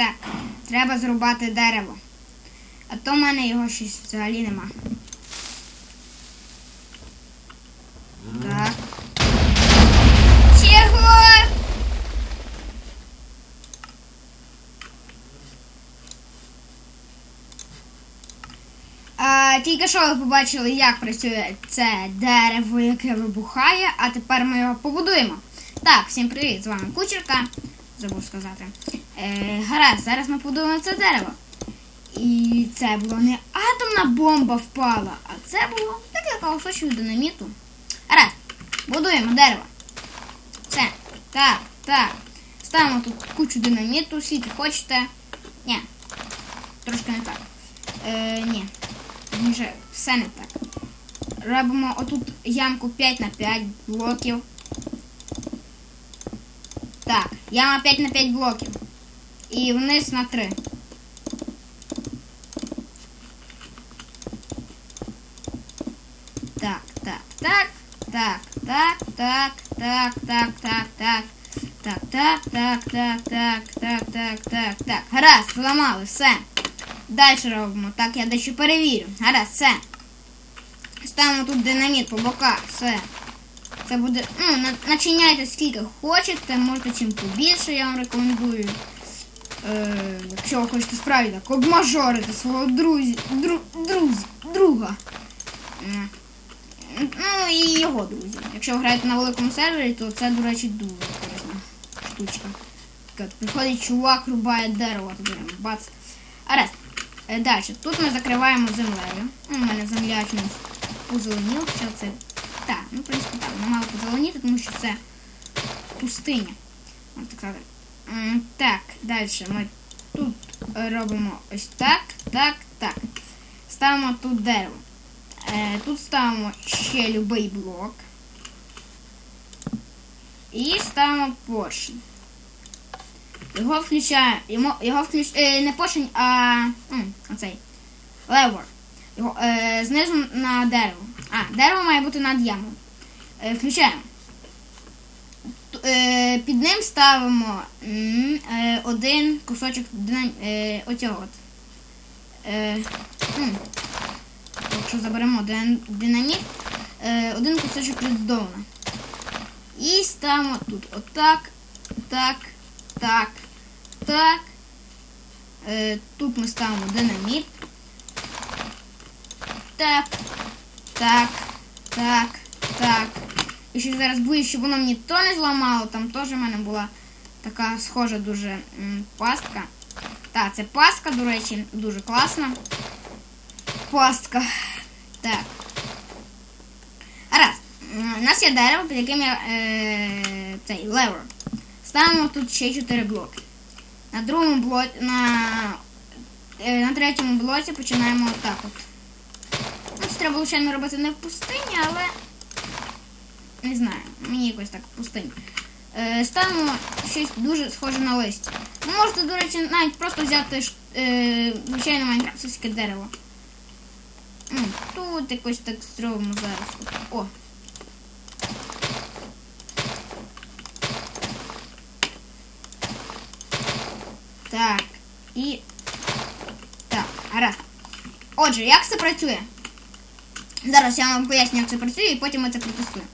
Так, треба зрубати дерево. А то в мене його щось взагалі нема. Так. Чого? А, тільки що ви побачили, як працює це дерево, яке вибухає, а тепер ми його побудуємо. Так, всім привіт, з вами Кучерка. Забув сказати. Е, гаразд, зараз ми побудуємо це дерево. І це була не атомна бомба впала, а це було декілька кусочків динаміту. Гаразд, будуємо дерево. Все. Так, так. Ставимо тут кучу динаміту, скільки хочете. Ні. Трошки не так. Е, ні. Вже все не так. Робимо отут ямку 5 на 5 блоків. Так, яма 5 на 5 блоків. І вниз на 3. Так, так, так, так, так, так, так, так, так, так. Так, так, так, так, так, так, так, так, так. Гаразд, зламали, все. Далі робимо. Так, я дещо перевірю. Гаразд, все. Ставимо тут динаміт по боках, все. Це буде. Ну, начиняйте скільки хочете, можете чим побільше, я вам рекомендую. Е, якщо ви хочете справді так, обмажорити свого друзі, дру, друзі, друга. Е, Ну і його друзі. Якщо ви граєте на великому сервері, то це, до речі, дуже корисна штучка. Приходить чувак, рубає дерево, прям бац. Арест. Е, Далі. Тут ми закриваємо землею. Ну, У мене земля чомусь позеленіла, що це. Так, ну в принципі так, вона мало позеленіти, тому що це пустиня. Так сказати. Так, далі ми тут робимо ось так, так, так. Ставимо тут дерево. Е, Тут ставимо ще любий блок. І ставимо поршень. Його включає. Його, його включ... е, не поршень, а м, оцей. Левер. Його, е, знизу на дерево. А, дерево має бути над ямою. Е, включаємо. Е, під ним ставимо е, один кусочок е, оцього якщо заберемо динаміт, один кусочок редстоуна. І ставимо тут отак, так, так, так. Тут ми ставимо динаміт. Так, так, так, так. І ще зараз боюсь, щоб воно мені то не зламало. Там теж в мене була така схожа дуже м, пастка. Так, це пастка, до речі, дуже класна. Пастка. Так. Раз. У нас є дерево, під яким я е, цей левер. Ставимо тут ще 4 блоки. На другому блоці, на, е, на третьому блоці починаємо отак от. Ну, це треба, звичайно, робити не в пустині, але не знаю, мені якось так в пустині. Е, ставимо щось дуже схоже на листя. Ви можете, до речі, навіть просто взяти е, звичайне майнкрафтське дерево. Тут якось так зробимо зараз. О. Так. І. Так, гаразд. Отже, як це працює? Зараз я вам поясню, як це працює, і потім ми це протестуємо.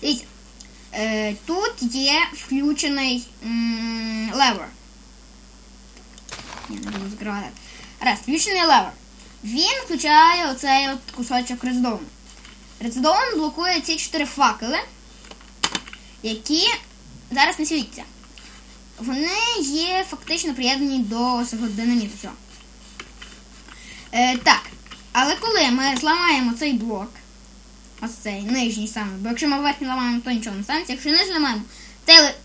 Дивіться, е, тут є включений левер. Ні, не буду закривати. Раз, включений левер. Він включає оцей от кусочок редстоуну. Редстоун блокує ці чотири факели, які зараз не світяться. Вони є фактично приєднані до цього динаміту. Е, так, але коли ми зламаємо цей блок, ось цей нижній саме, бо якщо ми верхній ламаємо, то нічого не станеться. Якщо не зламаємо,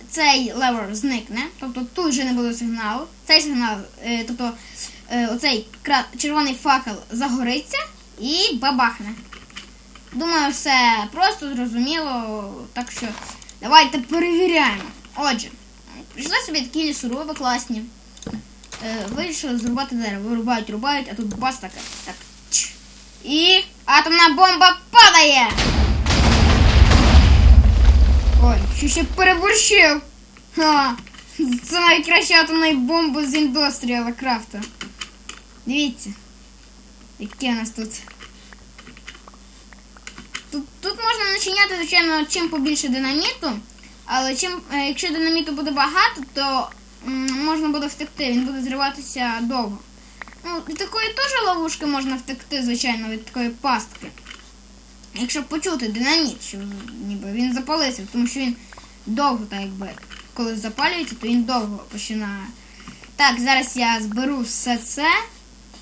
цей, левер зникне, тобто тут вже не буде сигналу. Цей сигнал, е, тобто е, оцей червоний факел загориться і бабахне. Думаю, все просто зрозуміло, так що давайте перевіряємо. Отже, прийшли собі такі лісоруби класні. Е, вирішили зрубати дерево. Вирубають, рубають, а тут бас таке. Так. І атомна бомба падає! Ой, що ще переборщив. Ха. Це навіть краще атомної бомби з індустріала крафта. Дивіться. Яке у нас тут. Тут, тут можна начиняти, звичайно, чим побільше динаміту, але чим, е, якщо динаміту буде багато, то можна буде втекти, він буде зриватися довго. Такої теж ловушки можна втекти, звичайно, від такої пастки. Якщо почути динаміт, що ніби він запалився, тому що він довго, так якби, коли запалюється, то він довго починає. Так, зараз я зберу все це.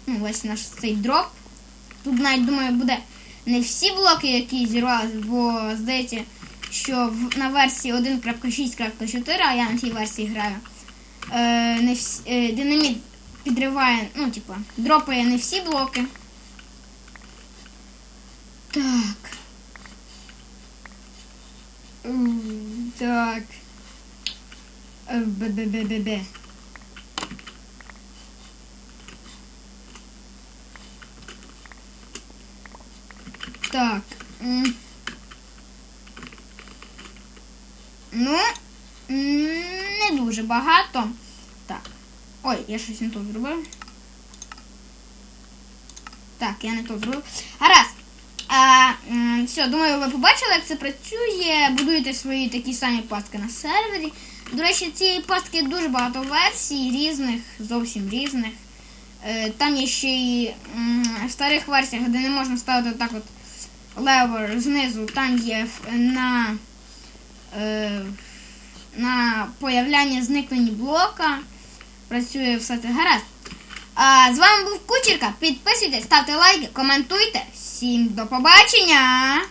Ну, весь наш цей дроп. Тут навіть думаю буде не всі блоки, які зірвалися, бо здається, що на версії 1.6.4, а я на цій версії граю, е, не всі, е, динаміт підриває, ну, типа, дропає не всі блоки. Так. Так. Бе-бе-бе-бе-бе. Так. Ну, не дуже багато. Ой, я щось не то зробив. Так, я не то зробив. Гаразд. А, все, думаю, ви побачили, як це працює. Будуєте свої такі самі пастки на сервері. До речі, цієї пастки дуже багато версій, різних, зовсім різних. Е, Там є ще й в старих версіях, де не можна ставити так от левер знизу, там є на, е, на появляння зникнення блока. Працює все це гаразд. А, з вами був Кучерка. Підписуйтесь, ставте лайки, коментуйте. Всім до побачення!